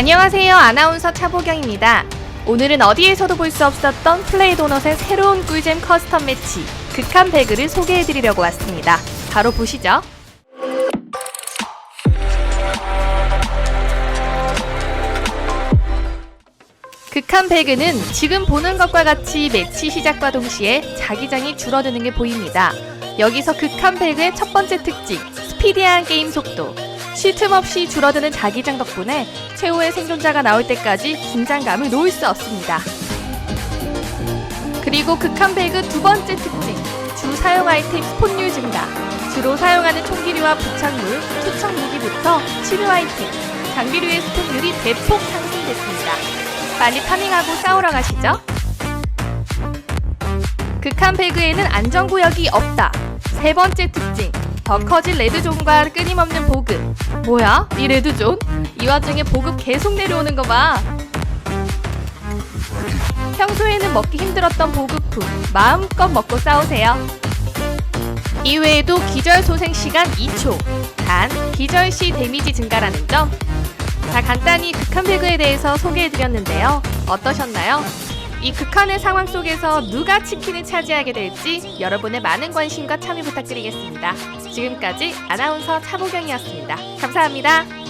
안녕하세요. 아나운서 차보경입니다. 오늘은 어디에서도 볼 수 없었던 플레이 도넛의 새로운 꿀잼 커스텀 매치 극한 배그를 소개해드리려고 왔습니다. 바로 보시죠. 극한 배그는 지금 보는 것과 같이 매치 시작과 동시에 자기장이 줄어드는 게 보입니다. 여기서 극한 배그의 첫 번째 특징, 스피디한 게임 속도. 쉴 틈 없이 줄어드는 자기장 덕분에 최후의 생존자가 나올 때까지 긴장감을 놓을 수 없습니다. 그리고 극한 배그 두 번째 특징, 주 사용 아이템 스폰율 증가. 주로 사용하는 총기류와 부착물, 투척 무기부터 치료 아이템, 장비류의 스폰율이 대폭 상승됐습니다. 빨리 파밍하고 싸우러 가시죠. 극한 배그에는 안전구역이 없다. 세 번째 특징. 더 커진 레드존과 끊임없는 보급. 뭐야? 이 레드존? 이 와중에 보급 계속 내려오는 거 봐. 평소에는 먹기 힘들었던 보급품. 마음껏 먹고 싸우세요. 이외에도 기절 소생 시간 2초. 단, 기절 시 데미지 증가라는 점. 자, 간단히 극한 배그에 대해서 소개해드렸는데요. 어떠셨나요? 이 극한의 상황 속에서 누가 치킨을 차지하게 될지 여러분의 많은 관심과 참여 부탁드리겠습니다. 지금까지 아나운서 차보경이었습니다. 감사합니다.